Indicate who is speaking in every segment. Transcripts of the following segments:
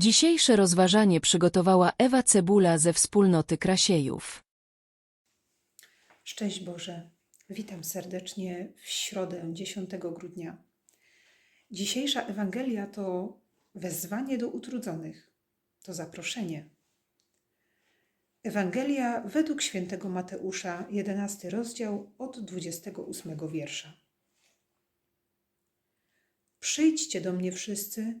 Speaker 1: Dzisiejsze rozważanie przygotowała Ewa Cebula ze wspólnoty Krasiejów.
Speaker 2: Szczęść Boże. Witam serdecznie w środę 10 grudnia. Dzisiejsza Ewangelia to wezwanie do utrudzonych, to zaproszenie. Ewangelia według świętego Mateusza, 11 rozdział od 28 wiersza. Przyjdźcie do mnie wszyscy,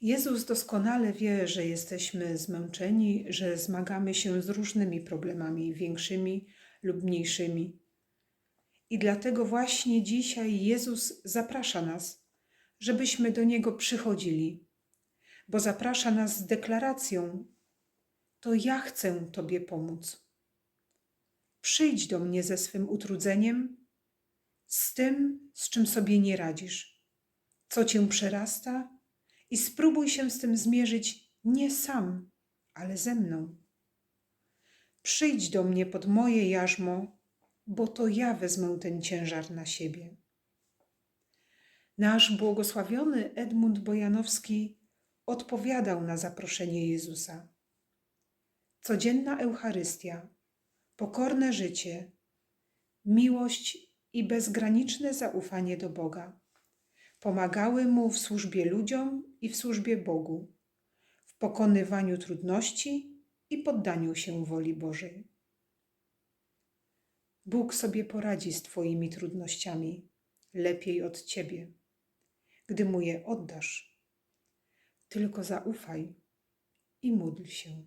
Speaker 2: Jezus doskonale wie, że jesteśmy zmęczeni, że zmagamy się z różnymi problemami, większymi lub mniejszymi. I dlatego właśnie dzisiaj Jezus zaprasza nas, żebyśmy do Niego przychodzili, bo zaprasza nas z deklaracją: To ja chcę Tobie pomóc. Przyjdź do mnie ze swym utrudzeniem, z tym, z czym sobie nie radzisz, co Cię przerasta, i spróbuj się z tym zmierzyć nie sam, ale ze mną. Przyjdź do mnie pod moje jarzmo, bo to ja wezmę ten ciężar na siebie. Nasz błogosławiony Edmund Bojanowski odpowiadał na zaproszenie Jezusa. Codzienna Eucharystia, pokorne życie, miłość i bezgraniczne zaufanie do Boga pomagały mu w służbie ludziom i w służbie Bogu, w pokonywaniu trudności i poddaniu się woli Bożej. Bóg sobie poradzi z Twoimi trudnościami lepiej od Ciebie, gdy mu je oddasz. Tylko zaufaj i módl się.